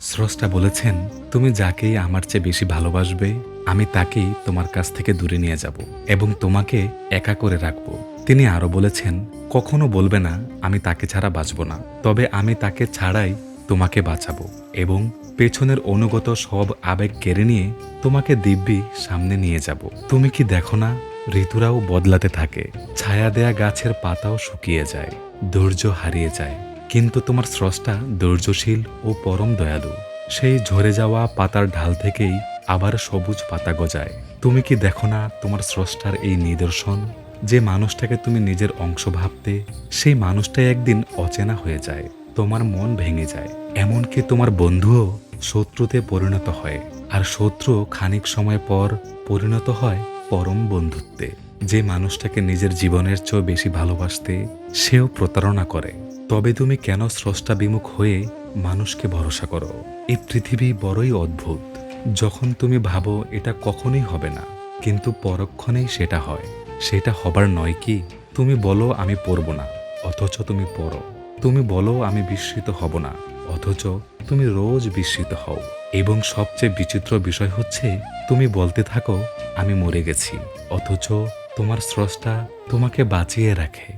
স্রষ্টা বলেছেন, তুমি যাকেই আমার চেয়ে বেশি ভালোবাসবে, আমি তাকেই তোমার কাছ থেকে দূরে নিয়ে যাব এবং তোমাকে একা করে রাখব। তিনি আরও বলেছেন, কখনো বলবে না, আমি তাকে ছাড়া বাঁচব না, তবে আমি তাকে ছাড়াই তোমাকে বাঁচাবো এবং পেছনের অনুগত সব আবেগ কেড়ে নিয়ে তোমাকে দিব্যি সামনে নিয়ে যাব। তুমি কি দেখো না, ঋতুরাও বদলাতে থাকে, ছায়া দেয়া গাছের পাতাও শুকিয়ে যায়, ধৈর্য হারিয়ে যায় কিন্তু তোমার স্রষ্টা ধৈর্যশীল ও পরম দয়ালু। সেই ঝরে যাওয়া পাতার ঢাল থেকেই আবার সবুজ পাতা গজায়। তুমি কি দেখো না তোমার স্রষ্টার এই নিদর্শন? যে মানুষটাকে তুমি নিজের অংশ ভাবতে, সেই মানুষটাই একদিন অচেনা হয়ে যায়, তোমার মন ভেঙে যায়। এমনকি তোমার বন্ধুও শত্রুতে পরিণত হয়, আর শত্রু খানিক সময় পর পরিণত হয় পরম বন্ধুত্বে। যে মানুষটাকে নিজের জীবনের চেয়েও বেশি ভালোবাসতে সেও প্রতারণা করে। তবে তুমি কেন স্রষ্টা বিমুখ হয়ে মানুষকে ভরসা করো? এই পৃথিবী বড়ই অদ্ভুত। যখন তুমি ভাবো এটা কখনোই হবে না, কিন্তু পরক্ষণেই সেটা হয়। সেটা হবার নয় কি, তুমি বলো আমি পড়ব না, অথচ তুমি পড়ো। তুমি বলো আমি বিস্মিত হব না, অথচ তুমি রোজ বিস্মিত হও। এবং সবচেয়ে বিচিত্র বিষয় হচ্ছে, তুমি বলতে থাকো, আমি মরে গেছি, অথচ তোমার স্রষ্টা তোমাকে বাঁচিয়ে রাখে।